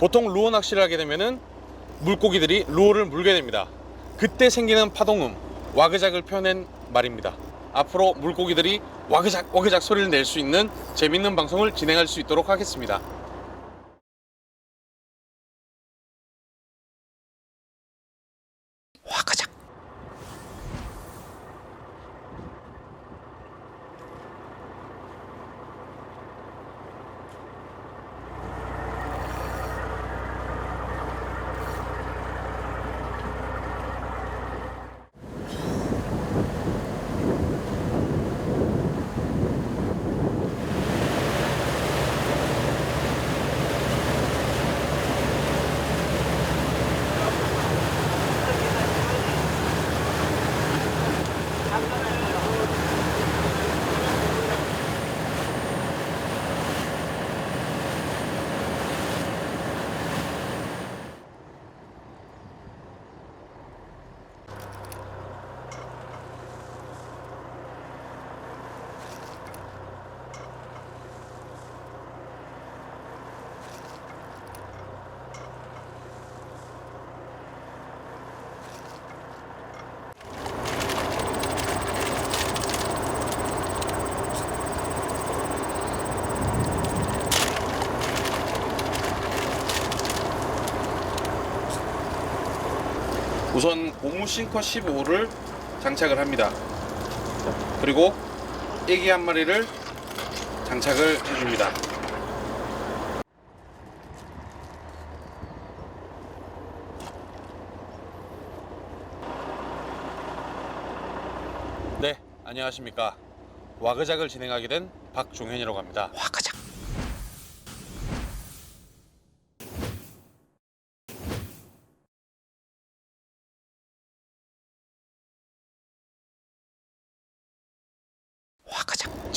보통 루어 낚시를 하게 되면은 물고기들이 루어를 물게 됩니다. 그때 생기는 파동음, 와그작을 펴낸 말입니다. 앞으로 물고기들이 와그작 와그작 소리를 낼 수 있는 재밌는 방송을 진행할 수 있도록 하겠습니다. 우선 고무 싱커 15를 장착을 합니다. 그리고 애기 한 마리를 장착을 해줍니다. 네, 안녕하십니까. 와그작을 진행하게 된 박종현이라고 합니다. 와그작.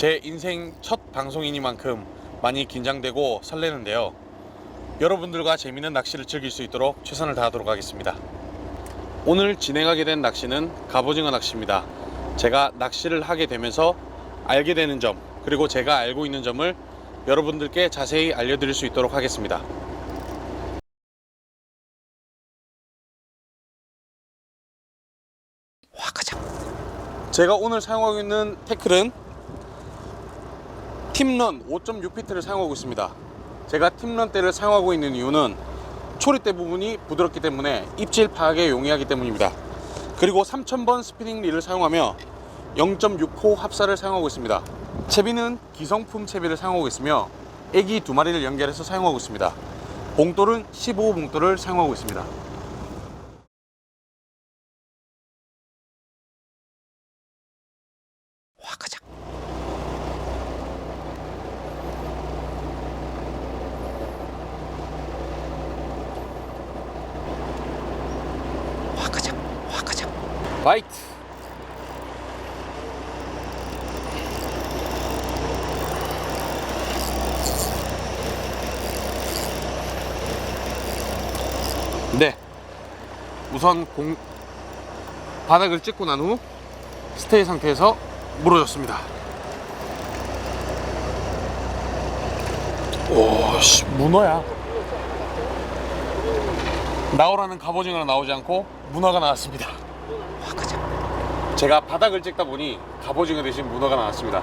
제 인생 첫 방송이니만큼 많이 긴장되고 설레는데요. 여러분들과 재미있는 낚시를 즐길 수 있도록 최선을 다하도록 하겠습니다. 오늘 진행하게 된 낚시는 갑오징어 낚시입니다. 제가 낚시를 하게 되면서 알게 되는 점, 그리고 제가 알고 있는 점을 여러분들께 자세히 알려드릴 수 있도록 하겠습니다. 제가 오늘 사용하고 있는 태클은 팀런 5.6피트를 사용하고 있습니다. 제가 팀런대를 사용하고 있는 이유는 초리대 부분이 부드럽기 때문에 입질 파악에 용이하기 때문입니다. 그리고 3000번 스피닝 릴을 사용하며 0.6호 합사를 사용하고 있습니다. 채비는 기성품 채비를 사용하고 있으며 애기 두 마리를 연결해서 사용하고 있습니다. 봉돌은 15호 봉돌을 사용하고 있습니다. 화이트 네 우선 공 바닥을 찍고 난 후 스테이 상태에서 물어줬습니다 오씨 문어야 나오라는 갑오징어가 나오지 않고 문어가 나왔습니다 제가 바닥을 찍다 보니 갑오징어 대신 문어가 나왔습니다.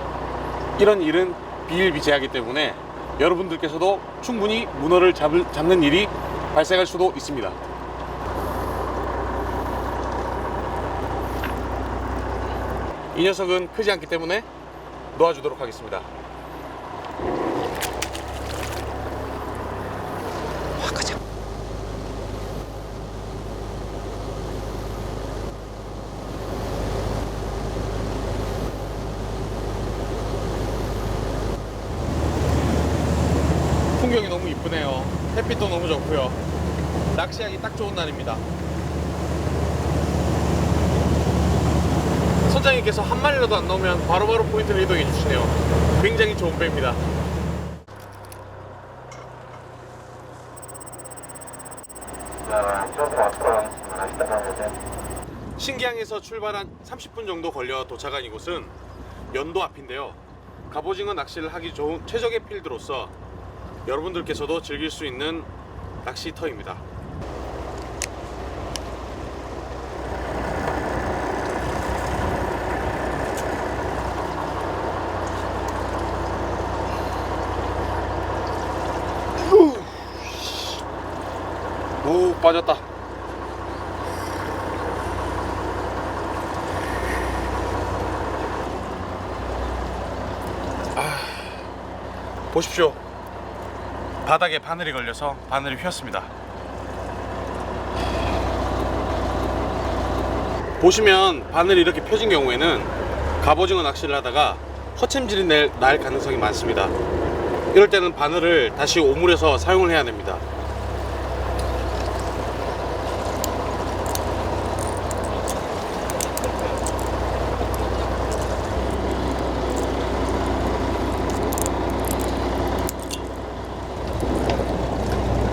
이런 일은 비일비재하기 때문에 여러분들께서도 충분히 문어를 잡을, 잡는 일이 발생할 수도 있습니다. 이 녀석은 크지 않기 때문에 놓아주도록 하겠습니다. 풍경이 너무 이쁘네요. 햇빛도 너무 좋고요. 낚시하기 딱 좋은 날입니다. 선장님께서 한 마리라도 안 나오면 바로바로 포인트를 이동해 주시네요. 굉장히 좋은 배입니다. 신기항에서 출발한 30분 정도 걸려 도착한 이곳은 연도 앞인데요. 갑오징어 낚시를 하기 좋은 최적의 필드로서 여러분들께서도 즐길 수 있는 낚시터입니다. 오 빠졌다. 아, 보십시오. 바닥에 바늘이 걸려서 바늘이 휘었습니다. 보시면 바늘이 이렇게 펴진 경우에는 갑오징어 낚시를 하다가 허챔질이 낼- 날 가능성이 많습니다. 이럴 때는 바늘을 다시 오물에서 사용을 해야 됩니다.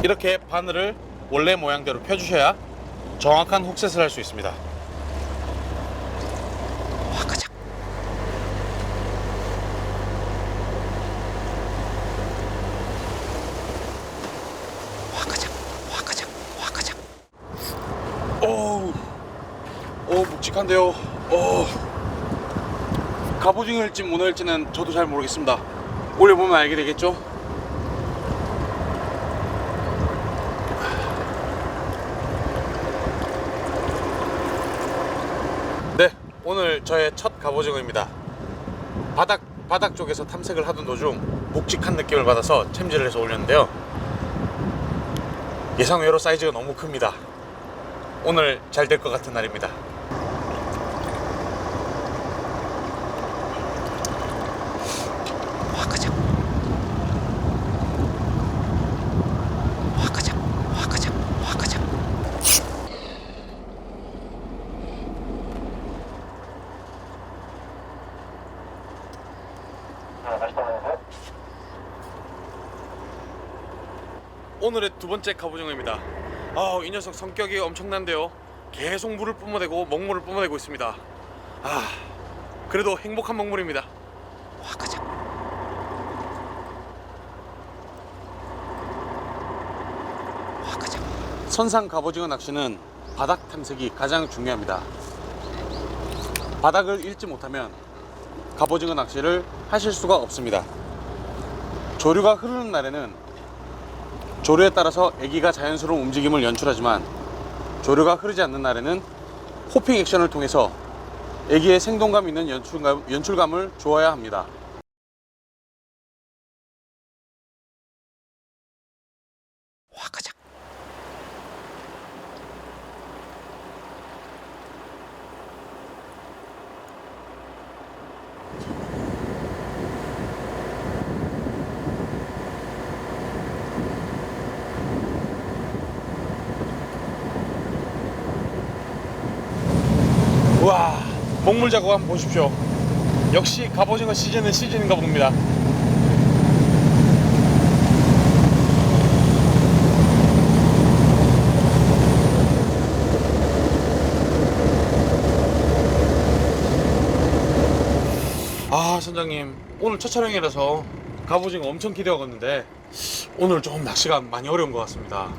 이렇게 바늘을 원래 모양대로 펴주셔야 정확한 훅셋을 할 수 있습니다. 화가작. 화가작, 화가작, 화가작. 오, 오 묵직한데요. 오, 갑오징어일지 문어일지는 저도 잘 모르겠습니다. 올려보면 알게 되겠죠? 네, 오늘 저의 첫 갑오징어입니다. 바닥 바닥 쪽에서 탐색을 하던 도중 묵직한 느낌을 받아서 챔질을 해서 올렸는데요. 예상외로 사이즈가 너무 큽니다. 오늘 잘 될 것 같은 날입니다. 화가작, 화가작, 화가작, 화가작. 오늘의 두 번째 갑오징어입니다. 아, 이 녀석 성격이 엄청난데요. 계속 물을 뿜어대고 먹물을 뿜어대고 있습니다. 아, 그래도 행복한 먹물입니다. 화가자. 화가자. 선상 갑오징어 낚시는 바닥 탐색이 가장 중요합니다. 바닥을 잃지 못하면 갑오징어 낚시를 하실 수가 없습니다. 조류가 흐르는 날에는 조류에 따라서 애기가 자연스러운 움직임을 연출하지만 조류가 흐르지 않는 날에는 호핑 액션을 통해서 애기의 생동감 있는 연출감, 연출감을 주어야 합니다. 화가작. 와 먹물 자국 한번 보십시오. 역시 갑오징어 시즌은 시즌인가 봅니다. 아 선장님 오늘 첫 촬영이라서 갑오징어 엄청 기대하겠는데 오늘 좀 낚시가 많이 어려운 것 같습니다.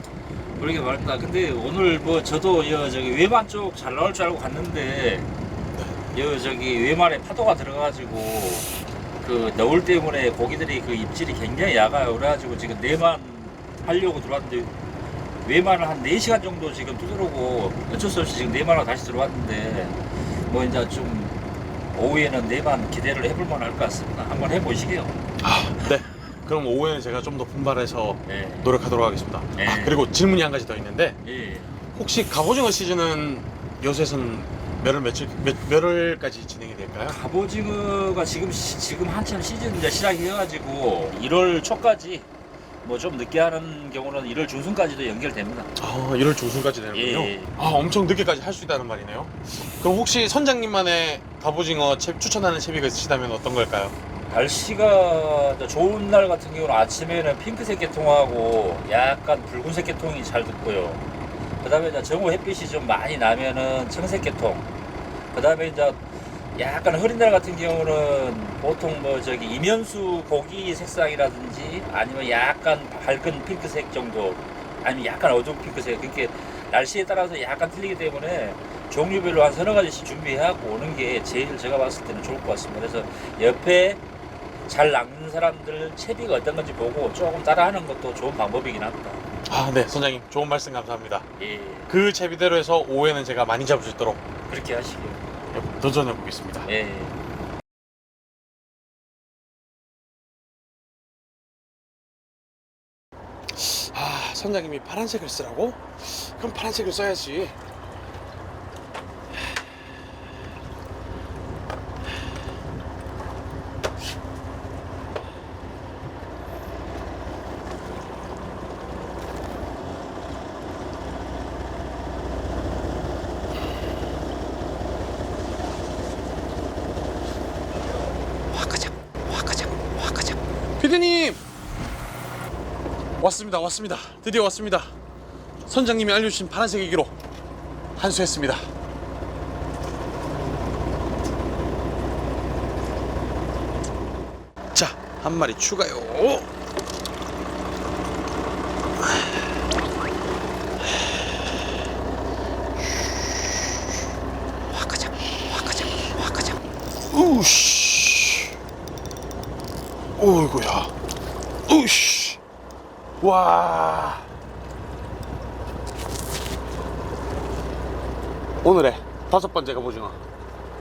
그러게 말다. 근데 오늘 뭐 저도 여 저기 외만 쪽잘 나올 줄 알고 갔는데 여 저기 외만에 파도가 들어가지고 그 너울 때문에 고기들이 그 입질이 굉장히 약아요. 그래가지고 지금 내만 하려고 들어왔는데 외만을 한 4시간 정도 지금 두드러고 어쩔 수 없이 지금 내만하고 다시 들어왔는데 뭐 이제 좀 오후에는 내만 기대를 해볼 만할 것 같습니다. 한번 해보시게요. 아, 네. 그럼 오후에는 제가 좀 더 분발해서 네. 노력하도록 하겠습니다. 네. 아, 그리고 질문이 한 가지 더 있는데 예. 혹시 갑오징어 시즌은 요새선 몇월 며칠 몇, 몇 월까지 진행이 될까요? 갑오징어가 지금 시- 지금 한참 시즌 이제 시작해가지고 1월 초까지 뭐 좀 늦게 하는 경우는 1월 중순까지도 연결됩니다. 아, 1월 중순까지 되는군요. 예. 아, 엄청 늦게까지 할 수 있다는 말이네요. 그럼 혹시 선장님만의 갑오징어 채- 추천하는 채비가 있으시다면 어떤 걸까요? 날씨가 이제 좋은 날 같은 경우는 아침에는 핑크색 계통하고 약간 붉은색 계통이 잘 듣고요. 그 다음에 이제 정오 햇빛이 좀 많이 나면은 청색 계통. 그 다음에 이제 약간 흐린 날 같은 경우는 보통 뭐 저기 이면수 고기 색상이라든지 아니면 약간 밝은 핑크색 정도 아니면 약간 어두운 핑크색 그렇게 날씨에 따라서 약간 틀리기 때문에 종류별로 한 서너 가지씩 준비해갖고 오는 게 제일 제가 봤을 때는 좋을 것 같습니다. 그래서 옆에 잘 낚는 사람들 채비가 어떤 건지 보고 조금 따라하는 것도 좋은 방법이긴 합니다. 아, 네, 선장님. 좋은 말씀 감사합니다. 예, 그 제비대로 해서 오후에는 제가 많이 잡을 수 있도록 그렇게 하시길. 도전해 보겠습니다. 예. 아, 선장님이 파란색을 쓰라고? 그럼 파란색을 써야지. 화가장, 화가장, 화가장. 피디님! 왔습니다. 왔습니다. 드디어 왔습니다. 선장님이 알려주신 파란색 애기로 한수했습니다. 자 한 마리 추가요. 화가장 화가장 화가장 우씨 오이구야 우씨 와. 오늘의 다섯 번째 갑오징어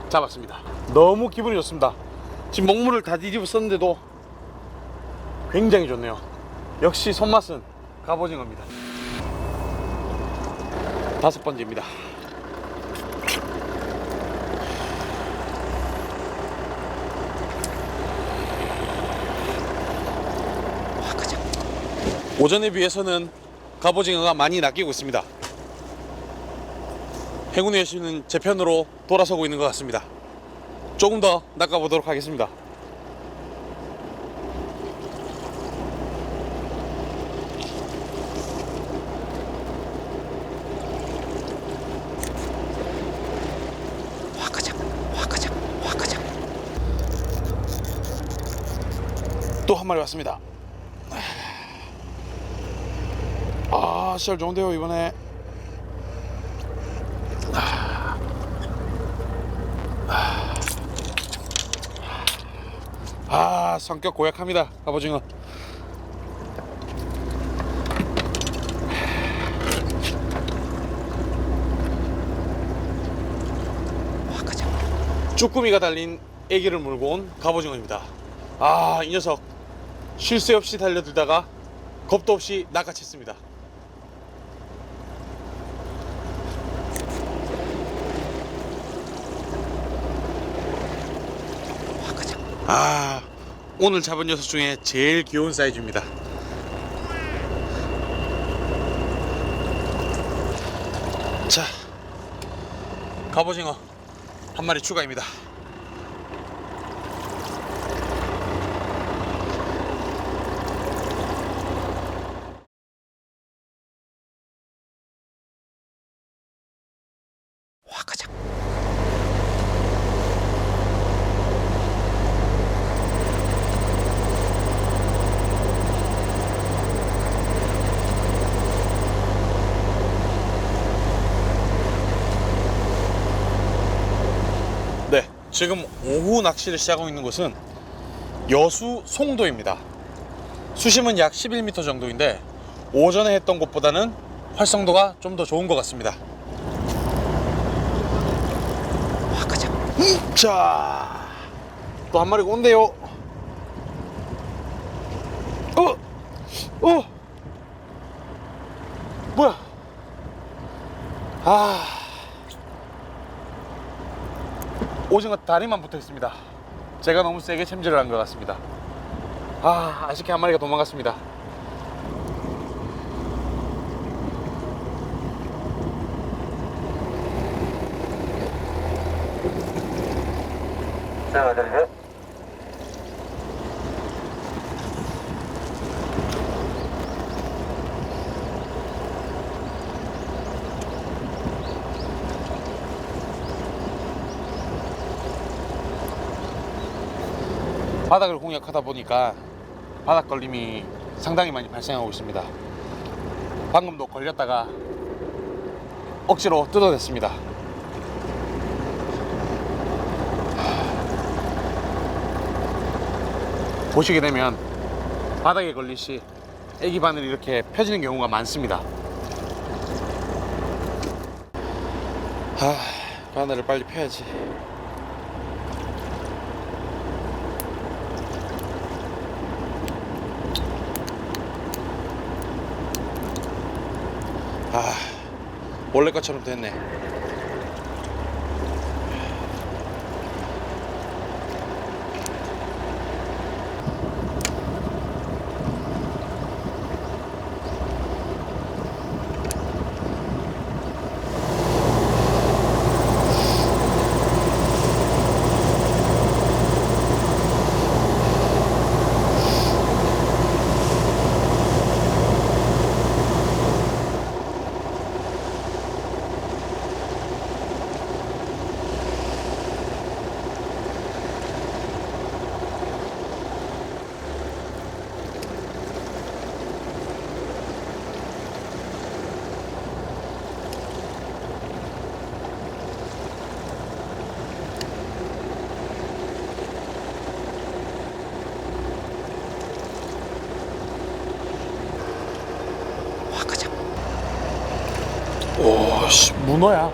잡았습니다. 너무 기분이 좋습니다. 지금 먹물을 다 뒤집어 썼는데도 굉장히 좋네요. 역시 손맛은 갑오징어입니다. 다섯 번째입니다 오전에 비해서는 갑오징어가 많이 낚이고 있습니다. 행운의 여신은 제 편으로 돌아서고 있는 것 같습니다. 조금 더 낚아보도록 하겠습니다. 또 한 마리 왔습니다. 시절 좋은데요 이번에. 아, 성격 고약합니다. 갑오징어. 쭈꾸미가 달린 애기를 물고 온 갑오징어입니다. 아, 이 녀석 쉴 새 없이 달려들다가 겁도 없이 낚아챘습니다. 아 오늘 잡은 녀석 중에 제일 귀여운 사이즈입니다. 자 갑오징어 한 마리 추가입니다 지금 오후 낚시를 시작하고 있는 곳은 여수 송도입니다. 수심은 약 11m 정도인데 오전에 했던 곳보다는 활성도가 좀 더 좋은 것 같습니다. 자, 또 한 마리 온대요. 어, 어, 뭐야? 아. 오징어 다리만 붙어 있습니다. 제가 너무 세게 챔질을 한 것 같습니다. 아, 아쉽게 한 마리가 도망갔습니다. 자, 내리세요. 바닥을 공략하다 보니까 바닥 걸림이 상당히 많이 발생하고 있습니다. 방금도 걸렸다가 억지로 뜯어냈습니다. 보시게 되면 바닥에 걸린 시 애기 바늘이 이렇게 펴지는 경우가 많습니다. 아, 바늘을 빨리 펴야지. 원래 것처럼 됐네. 화가자. 오, 씨, 문어야.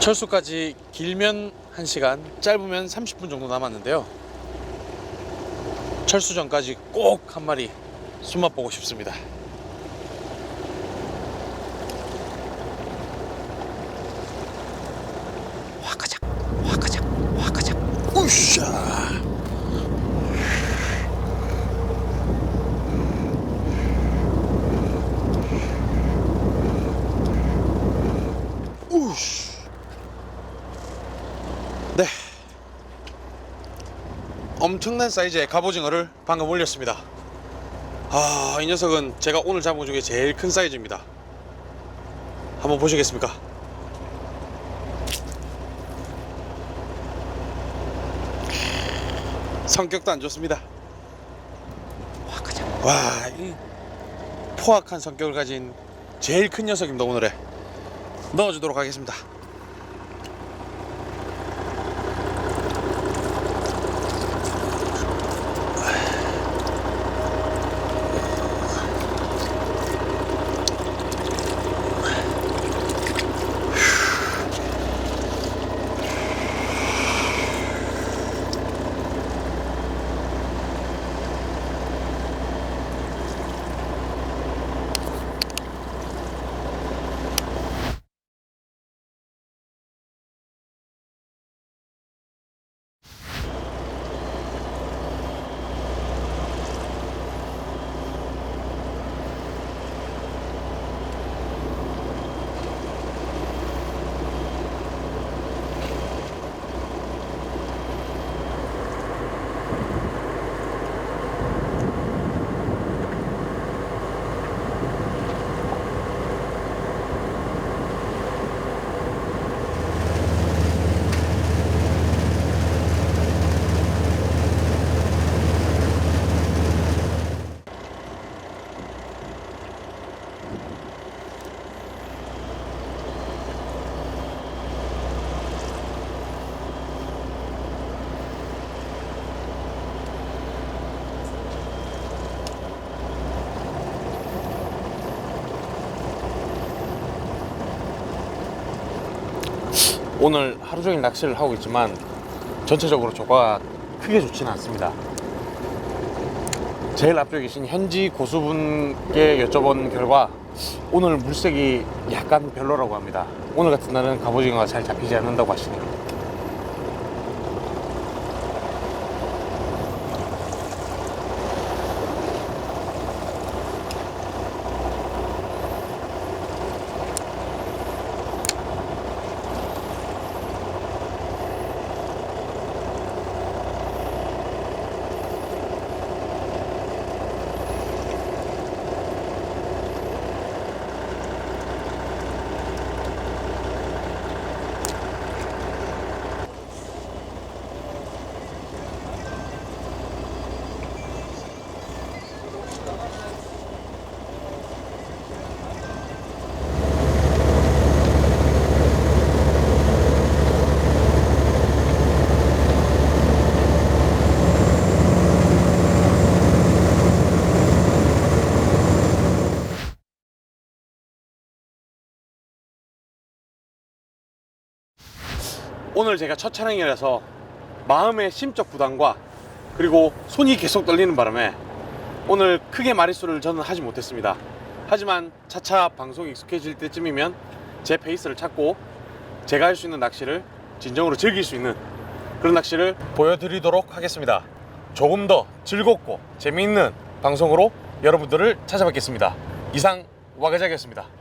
철수까지 길면 1시간, 짧으면 30분 정도 남았는데요. 철수 전까지 꼭 한 마리 숨맛 보고 싶습니다. 화가작, 화가작, 화가작. 우샤. 우쉬. 네. 엄청난 사이즈의 갑오징어를 방금 올렸습니다. 아, 이 녀석은 제가 오늘 잡은 것 중에 제일 큰 사이즈입니다. 한번 보시겠습니까? 성격도 안 좋습니다. 와, 이 포악한 성격을 가진 제일 큰 녀석입니다, 오늘의. 넣어주도록 하겠습니다. 오늘 하루 종일 낚시를 하고 있지만 전체적으로 조과가 크게 좋지는 않습니다. 제일 앞쪽에 계신 현지 고수분께 여쭤본 결과 오늘 물색이 약간 별로라고 합니다. 오늘 같은 날은 갑오징어가 잘 잡히지 않는다고 하시네요. 오늘 제가 첫 촬영이라서 마음의 심적 부담과 그리고 손이 계속 떨리는 바람에 오늘 크게 마리수를 저는 하지 못했습니다. 하지만 차차 방송이 익숙해질 때쯤이면 제 페이스를 찾고 제가 할 수 있는 낚시를 진정으로 즐길 수 있는 그런 낚시를 보여드리도록 하겠습니다. 조금 더 즐겁고 재미있는 방송으로 여러분들을 찾아뵙겠습니다. 이상 와가작이었습니다.